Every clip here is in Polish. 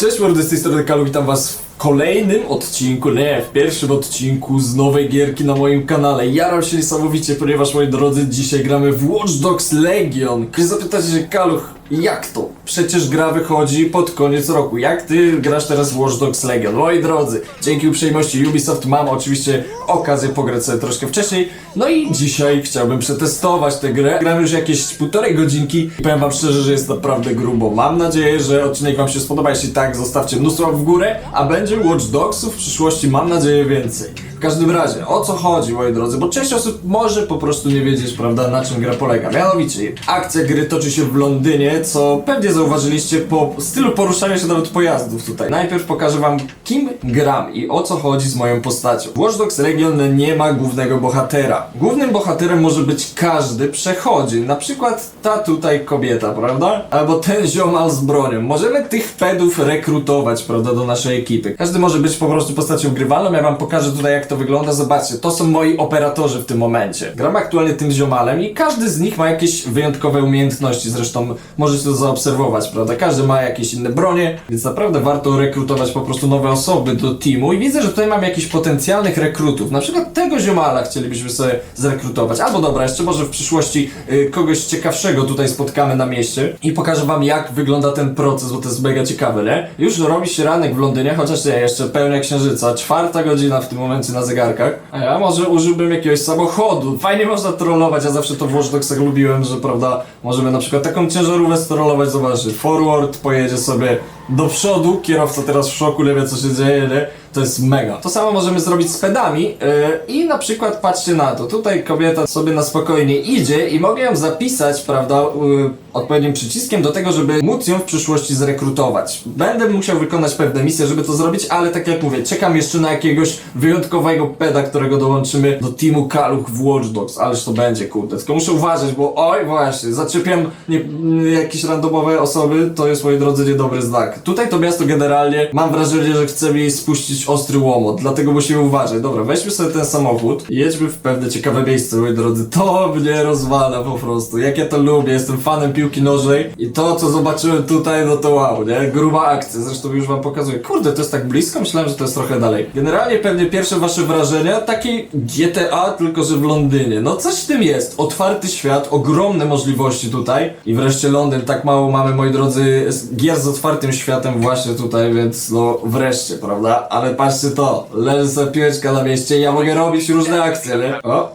Cześć mordy, z tej strony Kalu, witam was kolejnym odcinku, nie, w pierwszym odcinku z nowej gierki na moim kanale. Jaram się niesamowicie, ponieważ moi drodzy, dzisiaj gramy w Watch Dogs Legion. Ktoś zapytacie się, Kaluch, jak to? Przecież gra wychodzi pod koniec roku. Jak ty grasz teraz w Watch Dogs Legion? Moi drodzy, dzięki uprzejmości Ubisoft mam oczywiście okazję pograć sobie troszkę wcześniej. No i dzisiaj chciałbym przetestować tę grę. Gram już jakieś półtorej godzinki i powiem wam szczerze, że jest naprawdę grubo. Mam nadzieję, że odcinek wam się spodoba. Jeśli tak, zostawcie mnóstwo w górę, a będzie Watch Dogsów w przyszłości, mam nadzieję, więcej. W każdym razie, o co chodzi, moi drodzy? Bo część osób może po prostu nie wiedzieć, prawda, na czym gra polega. Mianowicie, akcja gry toczy się w Londynie, co pewnie zauważyliście po stylu poruszania się nawet pojazdów tutaj. Najpierw pokażę wam, kim gram i o co chodzi z moją postacią. W Watch Dogs Legion nie ma głównego bohatera. Głównym bohaterem może być każdy przechodzień, na przykład ta tutaj kobieta, prawda? Albo ten ziomal z bronią. Możemy tych pedów rekrutować, prawda, do naszej ekipy. Każdy może być po prostu postacią grywalną, ja wam pokażę tutaj jak to wygląda. Zobaczcie, to są moi operatorzy w tym momencie. Gram aktualnie tym ziomalem i każdy z nich ma jakieś wyjątkowe umiejętności, zresztą możecie to zaobserwować, prawda? Każdy ma jakieś inne bronie, więc naprawdę warto rekrutować po prostu nowe osoby do teamu i widzę, że tutaj mam jakichś potencjalnych rekrutów. Na przykład tego ziomala chcielibyśmy sobie zrekrutować. Albo dobra, jeszcze może w przyszłości y, kogoś ciekawszego tutaj spotkamy na mieście i pokażę wam jak wygląda ten proces, bo to jest mega ciekawe, nie? Już robi się ranek w Londynie, chociaż nie, jeszcze pełnia księżyca. Czwarta godzina w tym momencie na zegarkach. A ja może użyłbym jakiegoś samochodu. Fajnie można trollować, ja zawsze to w Watch Dogsach lubiłem, że prawda, możemy na przykład taką ciężarówkę strollować, zobaczcie, forward pojedzie sobie do przodu, kierowca teraz w szoku, nie wie co się dzieje, nie? To jest mega. To samo możemy zrobić z pedami yy, i na przykład patrzcie na to. Tutaj kobieta sobie na spokojnie idzie i mogę ją zapisać, prawda, yy, odpowiednim przyciskiem do tego, żeby móc ją w przyszłości zrekrutować. Będę musiał wykonać pewne misje, żeby to zrobić, ale tak jak mówię, czekam jeszcze na jakiegoś wyjątkowego peda, którego dołączymy do teamu Kaluch w Watch Dogs. Ależ to będzie, kurde. Tylko muszę uważać, bo oj, właśnie, zaczepiam nie, nie, jakieś randomowe osoby, to jest, moi drodzy, niedobry znak. Tutaj to miasto generalnie, mam wrażenie, że chce mi spuścić ostry łomot, dlatego musimy uważać. Dobra, weźmy sobie ten samochód i jedźmy w pewne ciekawe miejsce, moi drodzy. To mnie rozwala po prostu. Jak ja to lubię, jestem fanem piłki nożnej i to, co zobaczyłem tutaj, no to wow, nie? Gruba akcja, zresztą już wam pokazuję. Kurde, to jest tak blisko? Myślałem, że to jest trochę dalej. Generalnie pewnie pierwsze wasze wrażenia, takie GTA, tylko że w Londynie. No coś w tym jest. Otwarty świat, ogromne możliwości tutaj i wreszcie Londyn. Tak mało mamy, moi drodzy, gier z otwartym światem właśnie tutaj, więc no wreszcie, prawda? Ale patrzcie to, leży sobie piłeczka na mieście i ja mogę robić różne akcje, nie? O,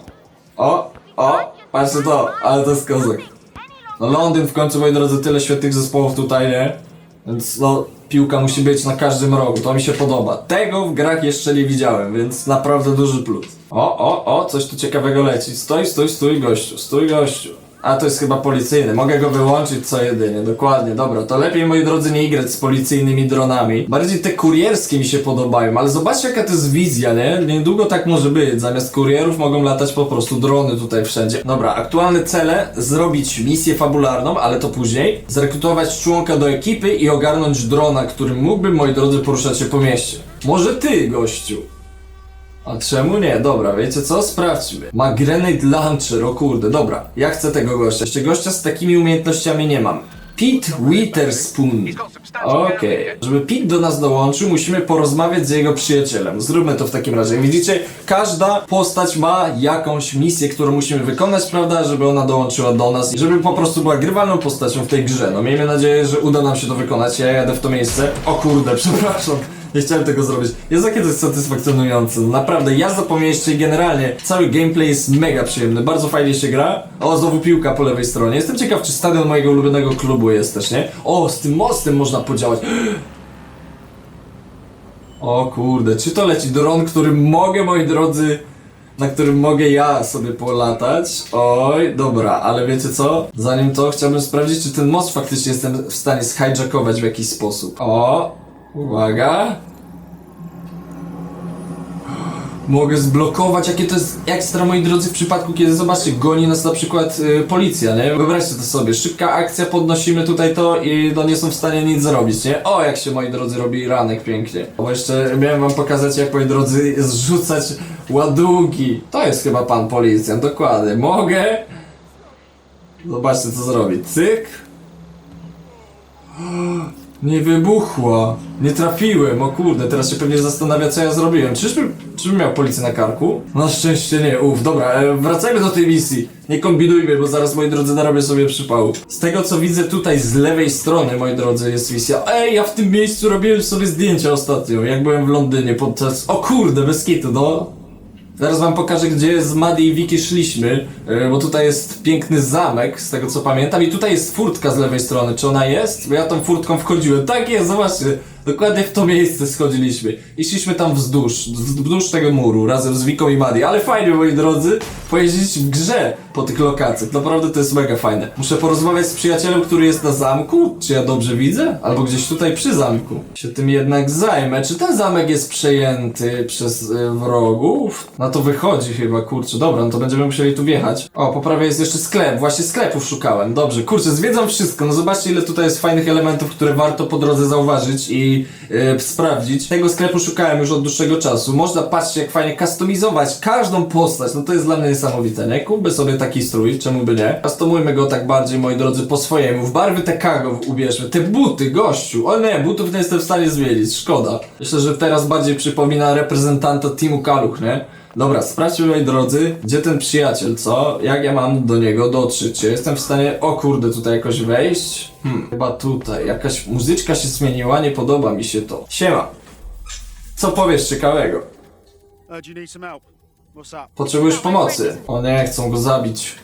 o, o, patrzcie to, ale to jest kozak. No Londyn w końcu, moi drodzy, tyle świetnych zespołów tutaj, nie? Więc no, piłka musi być na każdym rogu, to mi się podoba. Tego w grach jeszcze nie widziałem, więc naprawdę duży plus. O, o, o, coś tu ciekawego leci. Stój, stój, stój gościu, stój gościu. A to jest chyba policyjny, mogę go wyłączyć co jedynie, dokładnie, dobra, to lepiej moi drodzy nie grać z policyjnymi dronami. Bardziej te kurierskie mi się podobają, ale zobaczcie jaka to jest wizja, nie? Niedługo tak może być, zamiast kurierów mogą latać po prostu drony tutaj wszędzie. Dobra, aktualne cele, zrobić misję fabularną, ale to później, zrekrutować członka do ekipy i ogarnąć drona, którym mógłbym, moi drodzy, poruszać się po mieście. Może ty, gościu. A czemu nie? Dobra, wiecie co? Sprawdźmy. Ma grenade launcher, o kurde, dobra. Ja chcę tego gościa. Jeszcze gościa z takimi umiejętnościami nie mam. Pete Witherspoon. Okej. Żeby Pete do nas dołączył, musimy porozmawiać z jego przyjacielem. Zróbmy to w takim razie. Widzicie, każda postać ma jakąś misję, którą musimy wykonać, prawda? Żeby ona dołączyła do nas i żeby po prostu była grywalną postacią w tej grze. No miejmy nadzieję, że uda nam się to wykonać. Ja jadę w to miejsce. O kurde, przepraszam. Nie chciałem tego zrobić. Jest to jest satysfakcjonujące. Naprawdę, jazda po mieście generalnie cały gameplay jest mega przyjemny. Bardzo fajnie się gra. O, znowu piłka po lewej stronie. Jestem ciekaw, czy stadion mojego ulubionego klubu jest też, nie? O, z tym mostem można podziałać. O kurde, czy to leci dron, którym mogę, moi drodzy, na którym mogę ja sobie polatać? Oj, dobra, ale wiecie co? Zanim to, chciałbym sprawdzić, czy ten most faktycznie jestem w stanie zhijackować w jakiś sposób. O, uwaga. Mogę zblokować, jakie to jest ekstra, moi drodzy, w przypadku, kiedy zobaczcie, goni nas na przykład y, policja, nie? Wyobraźcie to sobie, szybka akcja, podnosimy tutaj to i no nie są w stanie nic zrobić, nie? O, jak się, moi drodzy, robi ranek pięknie. Bo jeszcze miałem wam pokazać, jak, moi drodzy, zrzucać ładunki. To jest chyba pan policjant, dokładnie. Mogę? Zobaczcie, co zrobi. Cyk. Nie wybuchła. Nie trafiłem, o kurde, teraz się pewnie zastanawia co ja zrobiłem. Czyżbym, czyżbym miał policję na karku? Na szczęście nie, uff, dobra, e, wracajmy do tej misji. Nie kombinujmy, bo zaraz, moi drodzy, narobię sobie przypału. Z tego co widzę tutaj z lewej strony, moi drodzy, jest misja. Ej, ja w tym miejscu robiłem sobie zdjęcia ostatnio, jak byłem w Londynie podczas... O kurde, bez kitu, no. Zaraz wam pokażę, gdzie z Madi i Wiki szliśmy, e, bo tutaj jest piękny zamek, z tego co pamiętam, i tutaj jest furtka z lewej strony. Czy ona jest? Bo ja tą furtką wchodziłem. Tak jest, zobaczcie. Dokładnie w to miejsce schodziliśmy. I szliśmy tam wzdłuż, wzdłuż tego muru, razem z Wiką i Madi. Ale fajnie, moi drodzy, pojeździć w grze po tych lokacjach. Naprawdę to jest mega fajne. Muszę porozmawiać z przyjacielem, który jest na zamku. Czy ja dobrze widzę? Albo gdzieś tutaj przy zamku. Się tym jednak zajmę. Czy ten zamek jest przejęty przez y, wrogów? Na to wychodzi chyba, kurczę. Dobra, no to będziemy musieli tu wjechać. O, po prawej jest jeszcze sklep. Właśnie sklepów szukałem. Dobrze, kurczę, zwiedzam wszystko. No zobaczcie, ile tutaj jest fajnych elementów, które warto po drodze zauważyć i y, sprawdzić. Tego sklepu szukałem już od dłuższego czasu. Można, patrzcie, jak fajnie kustomizować każdą postać. No to jest dla mnie niesamowite, nie? Kupmy sobie taki strój, czemu by nie? Customujmy go tak bardziej, moi drodzy, po swojemu. W barwy TK go ubierzmy. Te buty, gościu. O nie, butów nie jestem w stanie zmienić. Szkoda. Myślę, że teraz bardziej przypomina reprezentanta Teamu Kaluch, nie? Dobra, sprawdźmy, moi drodzy, gdzie ten przyjaciel, co? Jak ja mam do niego dotrzeć? Czy jestem w stanie, o kurde, tutaj jakoś wejść? Hmm, chyba tutaj. Jakaś muzyczka się zmieniła, nie podoba mi się to. Siema. Co powiesz ciekawego? Uh? Potrzebujesz pomocy. O nie, chcą go zabić.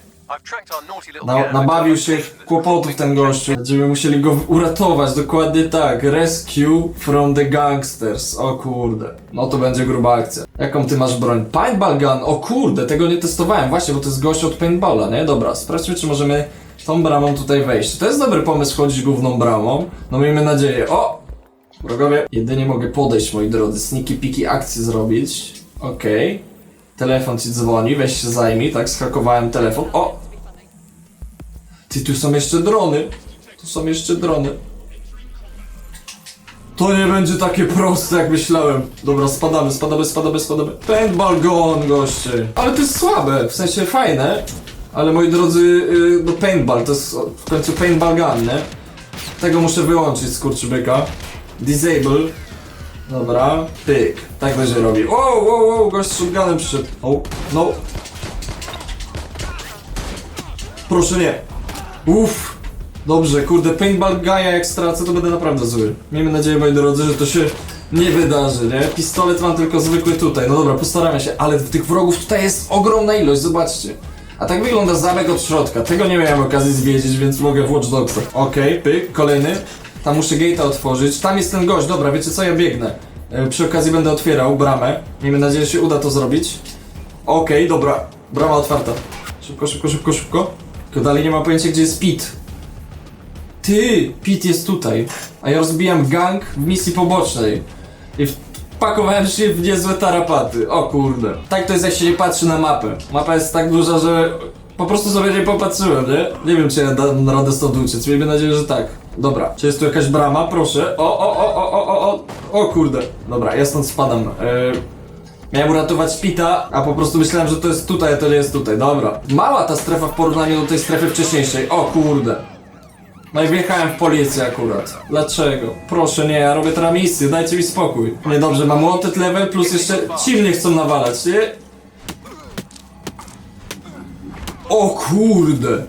Na, nabawił się kłopotów ten gościu. Będziemy musieli go uratować, dokładnie tak. Rescue from the gangsters. O kurde. No to będzie gruba akcja. Jaką ty masz broń? Paintball gun. O kurde, tego nie testowałem. Właśnie, bo to jest gość od paintballa, nie? Dobra, sprawdźmy, czy możemy tą bramą tutaj wejść. To jest dobry pomysł chodzić główną bramą. No miejmy nadzieję. O! Wrogowie. Jedynie mogę podejść, moi drodzy. Sneaky piki akcję zrobić. Okej. Telefon ci dzwoni, weź się zajmij, tak? Schakowałem telefon. O! Ty, tu są jeszcze drony. Tu są jeszcze drony. To nie będzie takie proste, jak myślałem. Dobra, spadamy, spadamy, spadamy, spadamy. Paintball gun, goście. Ale to jest słabe, w sensie fajne. Ale moi drodzy, yy, no paintball, to jest w końcu paintball gun, nie? Tego muszę wyłączyć, skurczybyka. Disable. Dobra, pyk. Tak będzie robił. Wow, wow, wow, gość z shotgunem przyszedł. O, no. Proszę nie. Uff. Dobrze, kurde, paintball gaja jak stracę, to będę naprawdę zły. Miejmy nadzieję, moi drodzy, że to się nie wydarzy, nie? Pistolet mam tylko zwykły tutaj. No dobra, postaramy się, ale tych wrogów tutaj jest ogromna ilość, zobaczcie. A tak wygląda zamek od środka. Tego nie miałem okazji zwiedzić, więc mogę w Watch Dogsach. Okej, pyk, kolejny. Tam muszę gate'a otworzyć. Tam jest ten gość, dobra, wiecie co, ja biegnę. E, Przy okazji będę otwierał bramę. Miejmy nadzieję, że się uda to zrobić. Okej, dobra. Brama otwarta. Szybko, szybko, szybko, szybko. Tylko dalej nie ma pojęcia, gdzie jest Pit. Ty! Pit jest tutaj. A ja rozbijam gang w misji pobocznej. I wpakowałem się w niezłe tarapaty. O kurde. Tak to jest, jak się nie patrzy na mapę. Mapa jest tak duża, że po prostu sobie nie popatrzyłem, nie? Nie wiem, czy ja dam radę stąd uciec. Miejmy nadzieję, że tak. Dobra. Czy jest tu jakaś brama? Proszę. O, o, o, o, o, o, o. O kurde. Dobra, ja stąd spadam. Yy... Miałem uratować Pita, a po prostu myślałem, że to jest tutaj, a to nie jest tutaj. Dobra. Mała ta strefa w porównaniu do tej strefy wcześniejszej. O kurde. No i wjechałem w policję akurat. Dlaczego? Proszę nie, ja robię teraz misję, dajcie mi spokój. Niedobrze, mam wanted level plus jeszcze ci mnie chcą nawalać, nie? O kurde!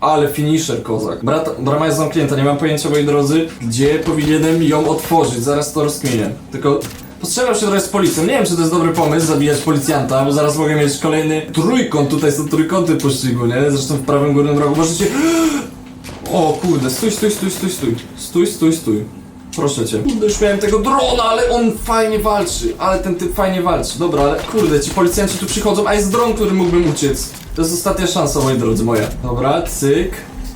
Ale finisher, kozak. Brat, brama jest zamknięta, nie mam pojęcia, moi drodzy, gdzie powinienem ją otworzyć. Zaraz to rozkminię. Tylko postrzelam się trochę z policją. Nie wiem, czy to jest dobry pomysł, zabijać policjanta, bo zaraz mogę mieć kolejny trójkąt. Tutaj są trójkąty pościgu, nie? Zresztą w prawym górnym rogu możecie... O kurde, stój, stój, stój, stój, stój. Stój, stój, stój. Proszę cię. Kurde, już miałem tego drona, ale on fajnie walczy. Ale ten typ fajnie walczy. Dobra, ale kurde, ci policjanci tu przychodzą, a jest dron, który mógłbym uciec. To jest ostatnia szansa, moi drodzy, moja. Dobra, cyk.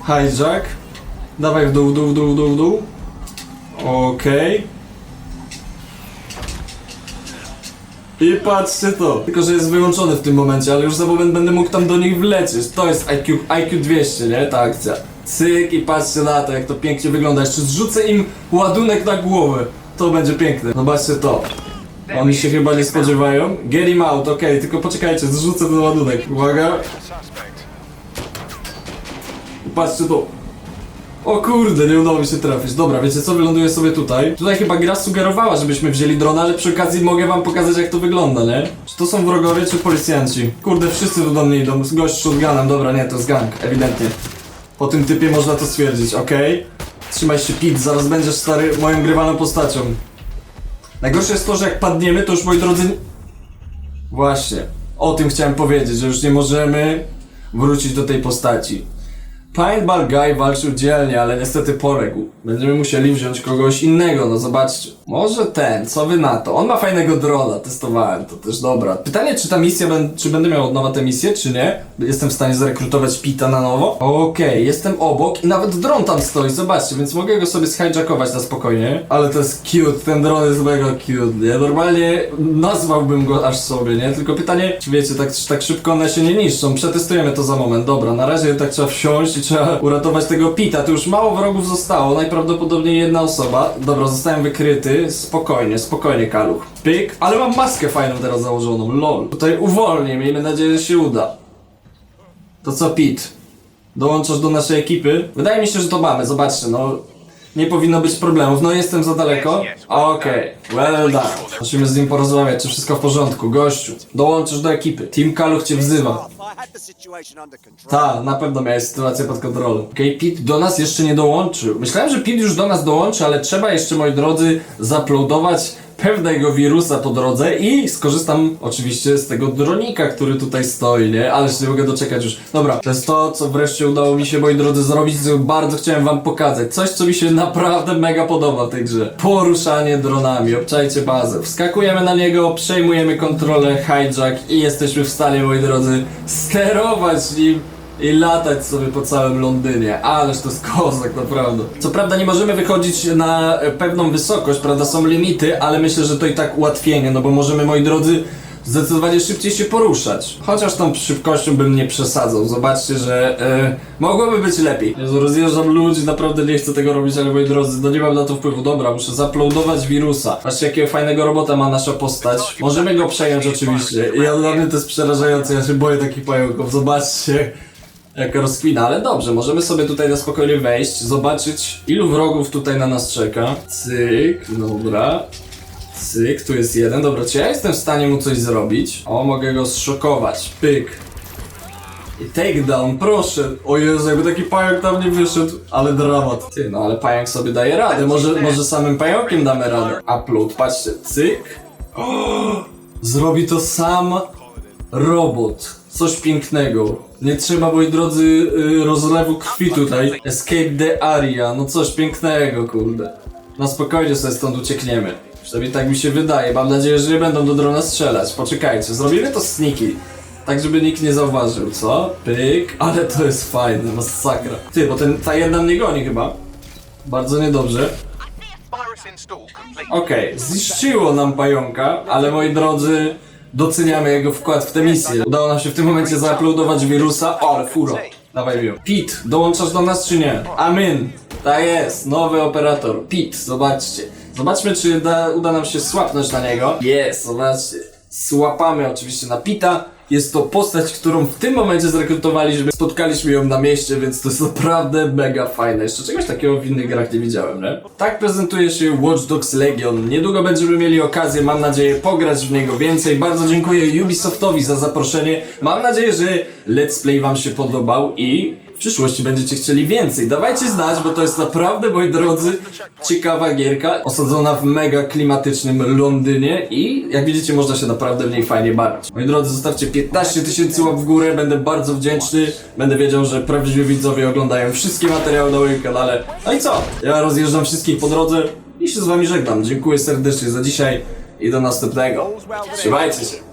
Hijack. Dawaj w dół, w dół, w dół, w dół, w dół. Okej. I patrzcie to. Tylko, że jest wyłączony w tym momencie, ale już za moment będę mógł tam do nich wlecieć. To jest IQ, IQ 200, nie? Ta akcja. Cyk i patrzcie na to, jak to pięknie wygląda. Jeszcze zrzucę im ładunek na głowę. To będzie piękne. Zobaczcie to. Oni się chyba nie spodziewają. Get him out, okej, tylko poczekajcie, zrzucę ten ładunek. Uwaga. patrzcie to. O kurde, nie udało mi się trafić. Dobra, wiecie co, wyląduję sobie tutaj. Tutaj chyba gra sugerowała, żebyśmy wzięli drona, ale przy okazji mogę wam pokazać jak to wygląda, nie? Czy to są wrogowie, czy policjanci? Kurde, wszyscy tu do mnie idą. Gość z shotgunem, dobra, nie, to jest gang, ewidentnie. Po tym typie można to stwierdzić, okej? Trzymaj się, Pit, zaraz będziesz stary moją grywaną postacią. Najgorsze jest to, że jak padniemy, to już moi drodzy... Właśnie, o tym chciałem powiedzieć, że już nie możemy wrócić do tej postaci. Paintball Guy walczył dzielnie, ale niestety poległ. Będziemy musieli wziąć kogoś innego, no zobaczcie. Może ten, co wy na to? On ma fajnego drona, testowałem, to też dobra. Pytanie, czy ta misja, czy będę miał od nowa tę misję, czy nie? Jestem w stanie zrekrutować Pita na nowo? Okej, jestem obok i nawet dron tam stoi, zobaczcie, więc mogę go sobie zhijackować na spokojnie. Ale to jest cute, ten dron jest mega cute, nie? Normalnie nazwałbym go aż sobie, nie? Tylko pytanie, czy wiecie, tak, tak szybko one się nie niszczą? Przetestujemy to za moment, dobra, na razie tak trzeba wsiąść i trzeba uratować tego Pita. Tu już mało wrogów zostało, najprawdopodobniej jedna osoba. Dobra, zostałem wykryty, spokojnie, spokojnie, Kaluch. Pyk, ale mam maskę fajną teraz założoną, lol. Tutaj uwolnię, miejmy nadzieję, że się uda. To co, Pit? Dołączasz do naszej ekipy? Wydaje mi się, że to mamy, zobaczcie, no. Nie powinno być problemów, no jestem za daleko. Okej, well done. Musimy z nim porozmawiać, czy wszystko w porządku. Gościu, dołączysz do ekipy. Team Kaluch cię wzywa. Ta, na pewno miałeś sytuację pod kontrolą. Okej, Pete do nas jeszcze nie dołączył. Myślałem, że Pete już do nas dołączy, ale trzeba jeszcze, moi drodzy, zaploadować pewnego wirusa po drodze i skorzystam oczywiście z tego dronika, który tutaj stoi, nie? Ale się nie mogę doczekać już. Dobra, to jest to, co wreszcie udało mi się, moi drodzy, zrobić, co bardzo chciałem wam pokazać. Coś, co mi się naprawdę mega podoba w tej grze. Poruszanie dronami, obczajcie bazę. Wskakujemy na niego, przejmujemy kontrolę, hijack i jesteśmy w stanie, moi drodzy, sterować nim i latać sobie po całym Londynie. Ależ to jest kozak, naprawdę. Co prawda nie możemy wychodzić na pewną wysokość, prawda, są limity, ale myślę, że to i tak ułatwienie, no bo możemy, moi drodzy, zdecydowanie szybciej się poruszać. Chociaż tą szybkością bym nie przesadzał. Zobaczcie, że e, mogłoby być lepiej. Jezu, rozjeżdżam ludzi, naprawdę nie chcę tego robić, ale moi drodzy, no nie mam na to wpływu. Dobra, muszę zaploadować wirusa. Patrzcie, jakiego fajnego robota ma nasza postać. Możemy go przejąć oczywiście. I ja dla mnie to jest przerażające, ja się boję takich pająków. Zobaczcie. Jaka rozkwina, ale dobrze, możemy sobie tutaj na spokojnie wejść, zobaczyć ilu wrogów tutaj na nas czeka. Cyk, dobra. Cyk, tu jest jeden, dobra, czy ja jestem w stanie mu coś zrobić? O, mogę go zszokować, pyk. I takedown, proszę. O Jezu, jakby taki pająk tam nie wyszedł, ale dramat. Ty, no ale pająk sobie daje radę, może, może samym pająkiem damy radę. Upload, patrzcie, cyk. O, zrobi to sam robot. Coś pięknego. Nie trzeba, moi drodzy, y, rozlewu krwi tutaj. Escape the area. No coś pięknego, kurde. Na spokojnie sobie stąd uciekniemy. Przynajmniej tak mi się wydaje. Mam nadzieję, że nie będą do drona strzelać. Poczekajcie, zrobimy to sneaky. Tak, żeby nikt nie zauważył, co? Pyk. Ale to jest fajne, masakra. Ty, bo ten, ta jedna mnie goni chyba. Bardzo niedobrze. Okej, zniszczyło nam pająka, ale moi drodzy, doceniamy jego wkład w tę misję. Udało nam się w tym momencie zauploadować wirusa. O, ale furo. Dawaj mi. Pete, dołączasz do nas czy nie? Amin. Tak jest, nowy operator. Pete, zobaczcie. Zobaczmy, czy da, uda nam się słapnąć na niego. Jest, zobaczcie. Słapamy oczywiście na Pita. Jest to postać, którą w tym momencie zrekrutowaliśmy. Spotkaliśmy ją na mieście, więc to jest naprawdę mega fajne. Jeszcze czegoś takiego w innych grach nie widziałem, nie? Tak prezentuje się Watch Dogs Legion. Niedługo będziemy mieli okazję, mam nadzieję, pograć w niego więcej. Bardzo dziękuję Ubisoftowi za zaproszenie. Mam nadzieję, że Let's Play wam się podobał i przyszłości będziecie chcieli więcej. Dawajcie znać, bo to jest naprawdę, moi drodzy, ciekawa gierka, osadzona w mega klimatycznym Londynie i jak widzicie, można się naprawdę w niej fajnie bawić. Moi drodzy, zostawcie 15 tysięcy łap w górę, będę bardzo wdzięczny. Będę wiedział, że prawdziwi widzowie oglądają wszystkie materiały na moim kanale. No i co? Ja rozjeżdżam wszystkich po drodze i się z wami żegnam. Dziękuję serdecznie za dzisiaj i do następnego. Trzymajcie się.